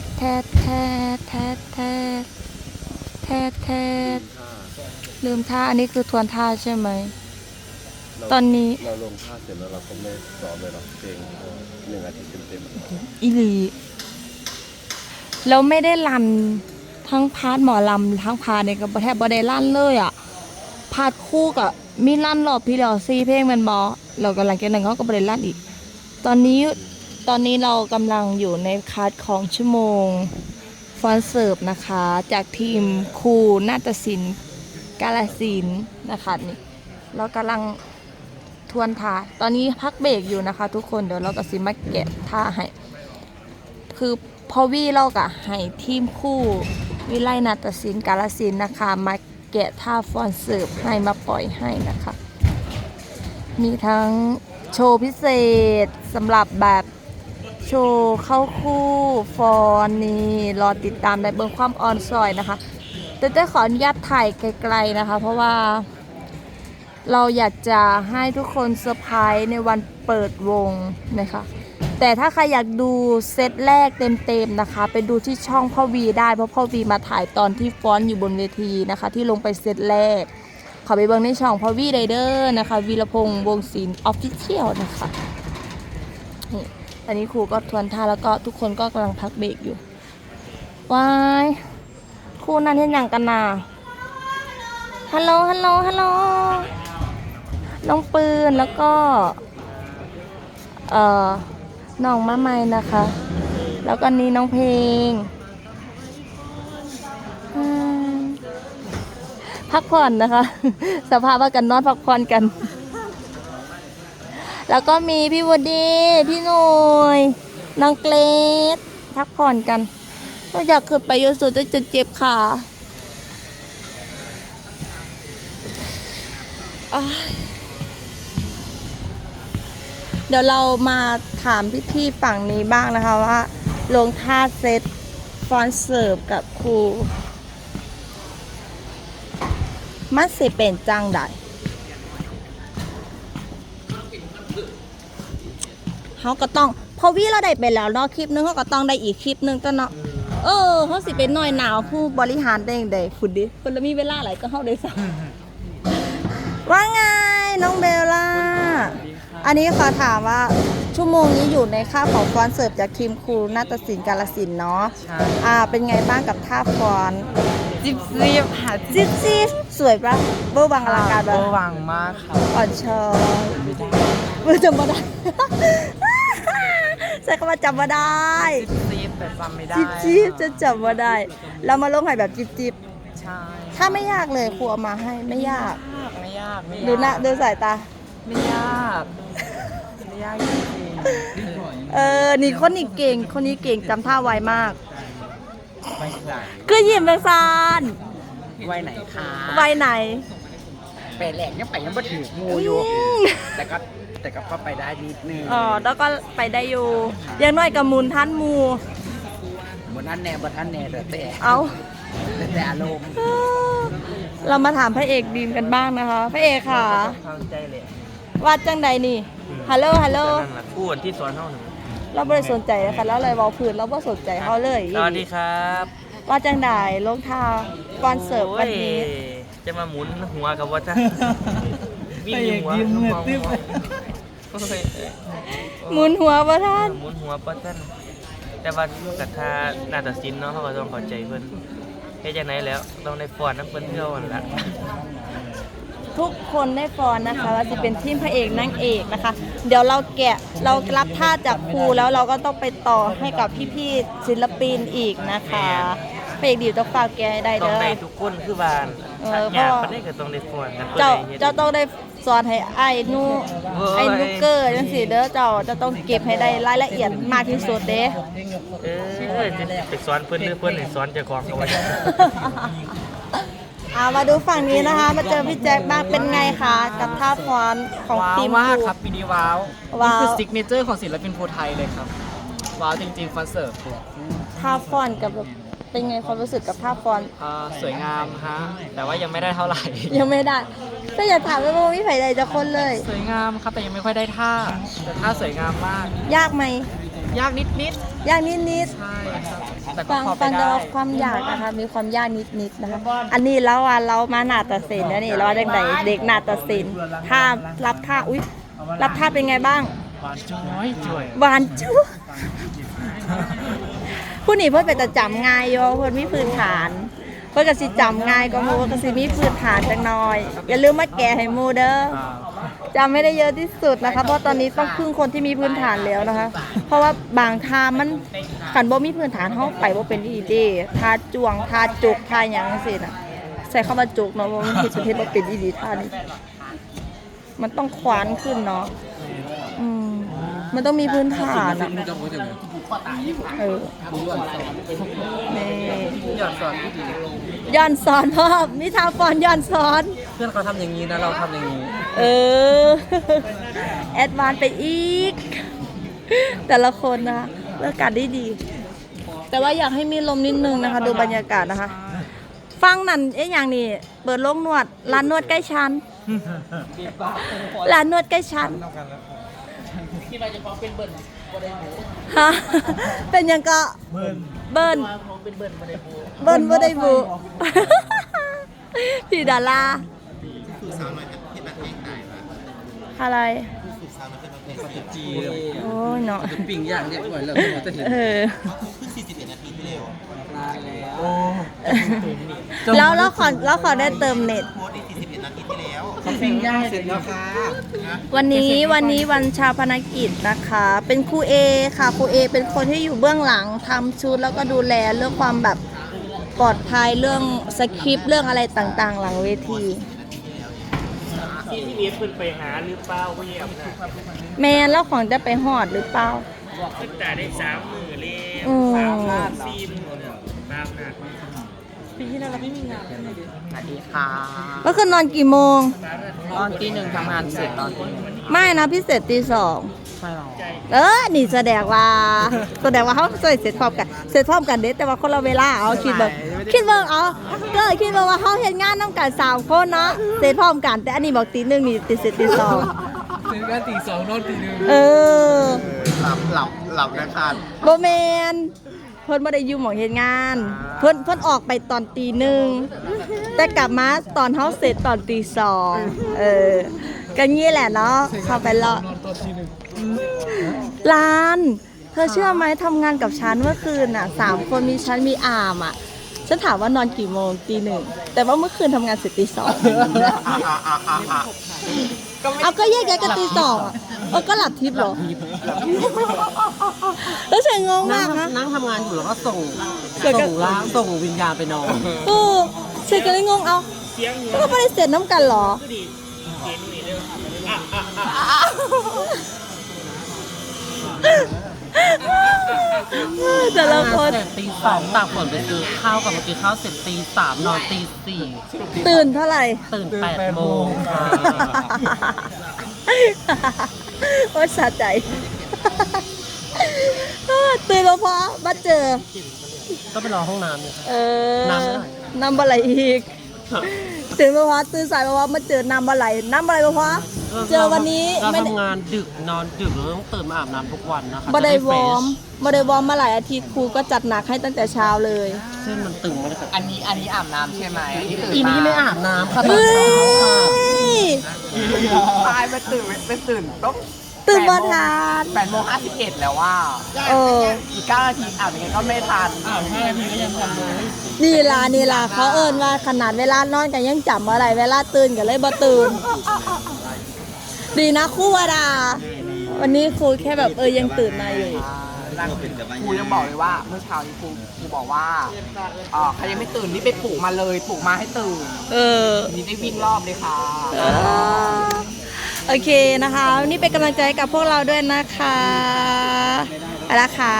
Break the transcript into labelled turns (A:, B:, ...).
A: ดแทดแทดแทดแทดแทดแทดลืมท่าอันนี้คือทวนท่าใช่ไหม ตอนนี้
B: เราลงท่าเสร็จแล้วเราก็ไม่ซ้อมเลยหรอกเพลงหนึ่งอาทิตย์เต็ม
A: อีลีแล้วไม่ได้ลันทั้งพาร์ทหมอลำทั้งพาร์ทเนี่ยก็แทบบ่ได้ลั่นเลยอะพาร์ทคู่กับมีลั่นรอบพี่เดียวซีเพลงมันบอเรากำลังจากนั้นเขาก็บ่ได้ลั่นอีก ตอนนี้ ตอนนี้เรากำลังอยู่ในคาร์ดของชั่วโมงฟอนเสิร์ฟนะคะ จากทีมครูนาฏศิลป์กาลสินธุ์นะคะนี่เรากำลังทวนท่าตอนนี้พักเบรกอยู่นะคะ ทุกคนเดี๋ยวเราก็สิมาแกะท่าให้ คือพอวี่เรากะให้ทีมคู่วิไลนาฏศิลป์กาลสินธุ์นะคะ มาแกะท่าฟอนเสิร์ฟให้มาปล่อยให้นะคะ มีทั้งโชว์พิเศษสำหรับแบบ โชว์เข้าคู่ฟอนนี่ รอติดตามในเบื้องความออนซอยนะคะแต่จะขออนุญาตถ่ายไกลๆนะคะ เพราะว่า เราอยากจะให้ทุกคนเซอร์ไพรส์ในวันเปิดวงนะคะแต่ถ้าใครอยากดูเซตแรกเต็มๆนะคะ ไปดูที่ช่องพ่อวีได้เพราะพ่อวีมาถ่ายตอนที่ฟอนอยู่บนเวทีนะคะ ที่ลงไปเซตแรก ขอไปเบิ่งในช่องพ่อวีไดเดอร์นะคะวีรพงษ์วงศิลป์ออฟฟิเชียลนะคะนี่ ตอนนี้ครูก็ทวนท่าแล้วก็ทุกคนก็กำลังพักเบรกอยู่วายครูนั่นเห็นอย่างกันนาฮัลโหลฮัลโหลฮัลโหลน้องปืนแล้วก็ เอ่อน้องมะไม้นะคะ แล้วก็นี้น้องเพลง พักผ่อนนะคะ สภาพว่ากันนอนพักผ่อนกัน แล้วก็มีพี่วดี พี่หน่ยน้องเกรดพักผ่อนกันก็อยากขึ้นไปยสุดจะเจ็บขาเดี๋ยวเรามาถามพี่ๆฝั่งนี้บ้างนะคะว่าลงท่าเซตฟอนเสิร์ฟกับครูมันสิเป็นจังได เขาก็ต้องพอวี่เราได้ไปแล้วเนาะคลิปนึงเขาก็ต้องได้อีกคลิปนึงก็เนาะเออเขาสิเป็นหน่อยหนาวผู้บริหารได้ยังไงคุณดิคนละมีเวลาหลายก็เข้าได้สักว่าไงน้องเบลล่า อันนี้ขอถามว่าชั่วโมงนี้อยู่ในค่าของฟอนเสิร์ฟจากทีมครูนาฏศิลป์กาลสินธุ์เนาะ
C: ใช่
A: อ่าเป็นไงบ้างกับท่าฟอน
C: จิบซีบค่ะ
A: จิ๊บจิ๊บสวยปะเบอร์วังอลังการ
C: เบ
A: ปะ
C: อร์วังมากค่ะ
A: อ่อนช้อยเบอร์จำมาได้ ใช้คำว่าจำมาได้
C: จิบซีบแต่จำไม่ได้
A: จิ๊บจิ๊บจะจำมาได้ เรามาลงให้แบบจิ๊บจิ๊บ
C: ใช่
A: ถ้าไม่ยากเลยครูเอามาให้ไม่ยาก
C: ไม่ยากไม่ยาก
A: ดูหน้าดูสายตา
C: ไม่ยากไม่ยากจริง
A: เออนี่คนนี้เก่งคนนี้เก่งจำท่าไวมาก
C: ๆไม่ใช่
A: ก็ยิ้มไปซาน
C: ไว้ไหนคะ
A: ไวไหน
C: ไปแหลกยังไปยังบ่ถืองูอยู่
A: อืม
C: แต่ก็ แต่ก็พอไปได้นิดนึง
A: อ๋อแล้วก็ไปได้อยู่อยังน้อยกับหมุนท่านหมู
C: บนท่านแน่บนท่านแน่แต่แต่
A: เอา
C: แต่แต่อารมณ์
A: เรามาถามพระเอกดีมกันบ้างนะคะ พระเอกค่ะ
C: เข้าใจเลย
A: ว่าจังใดนี่ฮัลโหลฮัลโหล
D: นั่นแหละคู่ที่สอนเท่าหนึ่ง
A: เราไม่ได้สนใจนะคะแล้วเลยเวอาพื้นเราไม่สนใจเขาเลย
D: สวัสดีครับ
A: ว่าจังใดลงทาก่อนเสิร์ฟวันนี้
D: โอ้ยจะมาหมุนหัวกับว่าจะ วิ่งหัวหัวโอ้ย
A: หมุนหัวประท่าน
D: หมุนหัวป้าท่านแต่ว่ากับทานาฏศิลป์เนาะเขาก็ต้องเข้าใจเพิ่นเฮ็ดจังไหนแล้วต้องได้ฟอนน้ำเพิ่นเที่ยวนั่นล่ะ
A: ทุกคนได้ฟอนนะคะว่าจะเป็นทีมพระเอกนางเอกนะคะ เดี๋ยวเราแกะเรารับท่าจากครูแล้วเราก็ต้องไปต่อให้กับพี่ๆศิลปินอีกนะคะพระเอกดีต้องฝากแกให้ได้
D: ต้อง
A: เด้อ
D: ได้ทุกคนคือบ้าน
A: เออ
D: อยาก
A: เพราะว่า
D: ปานนี้ก็ต้องได้ฟอนนะ
A: เจ้า
D: เฮ็ด
A: เจ้าต้องได้ สอนให้ไอ้นู
D: โอ้ย
A: ไอ้นูเกอร์จังสิเด้อเจ้าจะต้องเก็บให้ได้รายละเอียดมากที่สุดเด้
D: เออจะไปสอนเพิ่นหรือเพิ่นให้สอนเจ้าของก็ว่าจัง
A: เอามาดูฝั่งนี้นะคะ มาเจอพี่แจ็คบ้างเป็นไงคะกับท่าฟอนของ
E: ว้าว
A: ทีม
E: มาก
A: ครู
E: ครับปีนี้ว้าว
A: ว้าว
E: นี่คือซิกเนเจอร์ของศิลปินภูไทยเลยครับ ว้าวจริงๆคอนเสิร์ต
A: ท่าฟอนกับแบบ เป็นไงความรู้สึกกับท่าฟอน
E: อ่าสวยงามฮะ แต่ว่ายังไม่ได้เท่าไหร่
A: ยังไม่ได้ก็อย่าถามว่ามีไผ่ใดจะคนเลย
E: สวยงามครับแต่ยังไม่ค่อยได้ท่า แต่ท่าสวยงามมาก
A: ยากไหม
E: ยากนิดนิด
A: ยากนิดนิด
E: ๆใช่ครับ
A: ๆ
E: แต่ก็
A: ฟัง
E: พอไป
A: ฟัง
E: ได้
A: แต่ว่าความยากนะคะมีความยากนิดๆนะคะอันนี้แล้วว่าเรามานาฏศิลป์นะนี่เราว่าเด็กๆเด็กนาฏศิลป์ท่ารับท่าอุ้ยรับท่าเป็นไงบ้าง
E: หวานจ้อยจ่วย
A: หวานจุ๊บ ผู้นี่เพิ่นเป็นต่จำง่ายโยเพิ่นมีพื้นฐาน เพิ่นก็สิจำง่ายก็หมูก็สิมีพื้นฐานจังน้อย อย่าลืมมาแก่ให้หมูเด้อจำไม่ได้เยอะที่สุดนะคะ เพราะตอนนี้ต้องพึ่งคนที่มีพื้นฐานแล้วนะคะ เพราะว่าบางทามันขันบ่มีพื้นฐานเฮาไปบ่เป็นอีด้ทาจวงทาจุกทาหยังจังซี่น่ะ ใส่เข้ามาจุกเนาะว่ามันเฮ็ดประเทศบ่เป็นอีหลีท่านี้มันต้องควานขึ้นเนาะอืมมันต้องมีพื้นฐานอะ เออนี่
E: หยอดสอนที่ดี
A: ย้อนสอนพ่อมิทาฟอนย้อนสอน
E: เพื่อนเขาทำอย่างนี้นะเราทำอย่างนี้
A: เออ แอดวานไปอีก แต่ละคนนะคะเลือกการได้ดี แต่ว่าอยากให้มีลมนิดนึงนะคะ ดูบรรยากาศนะคะ ฟังนั่นเอ๊ะอย่างนี้เปิดโรงนวด ร้านนวดใกล้ชั้น ร้านนวดใกล้ชั้น ฮะเป็นยังก็เบิ้ลเบิ้ลเบิ้ลบ่ได้บุพี่ดาราอะไร
E: จี
A: โอ้ยเนาะ
E: ปิ่งอย่างเรียบร้อยแล้วจะเห็น
A: เออ
E: โอ้
A: แล้วแล้วขอแล้วขอได้เติมเน็ต
E: เขา ปิ้งย่างเสร็จแล้วค่ะ
A: วันนี้วันนี้วันชาพนกิจนะคะ เป็นครูเอค่ะครูเอเป็นคนที่อยู่เบื้องหลังทำชุดแล้วก็ดูแลเรื่องความแบบปลอดภัยเรื่องสคริปต์เรื่องอะไรต่างๆ หลังเวที
D: ที่ที่เรียนเพิ่นไปหาหรือเปล่าบ่เยี่ยมนะ
A: แมนแล้วของจะไปหอดหรือเปล่า
D: เพิ่นจ่ายได้สามหมื่นเลย
A: อืม
D: สามล้านสี่หมื่นตามนั้น
E: ปีที่แล้วเราไม่มีงานสวัสดีค่ะ
A: ก็คือนอนกี่โมง
E: ตอนตีหนึ่งทำงานเสร็จตอนตีหนึ่ง
A: ไม่นะพิเศษตีสอง
E: ใช่หรอ
A: เออนี่แสดงว่าแสดงว่าเขาใส่เสร็จพร้อมกันเสร็จพร้อมกันเด้แต่ว่าคนละเวลาเอาคิดเบิ่งคิดเบิ่งเอาก็คิดเบิ่งว่าเขาเห็นงานน้ำกันสามคนเนาะเสร็จพร้อมกัน แต่อันนี้บอกตีหนึ่งนี่ตีเสร็จตีสอง
E: ถึงกันตีสองนอนตีหนึ่ง
A: เออ
B: หลับหลับหลับนะครับ
A: โบแมนเพิ่นบ่ได้อยู่หมองเฮ็ดงาน เพิ่นเพิ่นออกไปตอนตีหนึ่งแต่กลับมาตอนเฮาเสร็จตอนตีสองเออก็งี้แหละเนาะเข้าไปเลาะลาน เธอเชื่อไหมทำงานกับฉันเมื่อคืนอะสามคนมีฉันมีอามอะฉันถามว่านอนกี่โมงตีหนึ่งแต่ว่าเมื่อคืนทำงานเสร็จตีสอง เอาก็แยกย้ายกันตีสองอะเออก็หลับทิพย์เหรอ แล้วฉันงงมากนะ
E: นั่งทำงานอยู่แล้วก็ส่ง
A: เกิดกับ
E: ส่งร่างส่งวิญญาณไปนอน
A: เออฉันก็เลยงงเอา
D: เสียงอยู่
A: ก็ไม่ได้เสร็จน้ำกันเหรอ
D: ก็ดีเสียงนี่เด้ออะอะอะ
A: แต่ละคน
E: เสร็จตีสองตากฝนไปซื้อข้าวกับมากินข้าวเสร็จตีสามนอนตีสี่
A: ตื่นเท่าไหร่
E: ตื่นแปดโมงค่ะ
A: โอ้ยสะใจตื่นมาพอมาเจอ
E: ก็ไปรอห้องน้ำเนี่ย
A: เออ
E: น้ำอะไร
A: น้ำอะไรอีก ตื่นมาพอตื่นสายมาพอมาเจอน้ำอะไรน้ำอะไรมาพอเจอวันนี้
E: เรา
A: ไม่ได้
E: ทำงานดึกนอนดึกเราต้องตื่นมาอาบน้ำทุกวันนะคะ
A: บ่ได้
E: จะ
A: ว
E: เฟ
A: อ
E: ร
A: ร์ม
E: ช
A: บ่ได้วอร์มมาหลายอาทิตย์ครูก็จัดหนักให้ตั้งแต่เช้าเลย
E: เส้นมันตึงมาเลยค่ะ
F: อันนี้อันนี้อาบน้ำใช่ไหมอันนี้ตื่น
E: อีนี้ไม่อาบน้ำค่ะตอน
A: เฮ้
E: เช้าค่ะ
A: ย
F: ตายมาตื่นไปตื่นต้อง
A: ตื่นมาทาน
F: แปดโมงห้าสิบเอ็ดแล้วว่า
A: เออ
F: อีกเก้านาทีอาบยังไงก็ไม่ทัน
A: นี่ล่ะนี่ล่ะเขาเอิ้นว่าขนาดเวลานอนกันยังจำอะไร เวลาตื่นกันเลยบ่ตื่น ดีนะครูวดา วันนี้ครูแค่แบบเออยังตื่นมาอยู่
F: ครูยังบอกเลยว่า เมื่อเช้านี้ครูครูบอกว่าเอ่อใครยังไม่ตื่นนี่ไปปลุกมาเลยปลุกมาให้ตื่น
A: เออ
F: นี่ได้วิ่งรอบเลยค่ะ
A: โอเคนะคะ นี่เป็นกำลังใจกับพวกเราด้วยนะคะเอาละค่ะ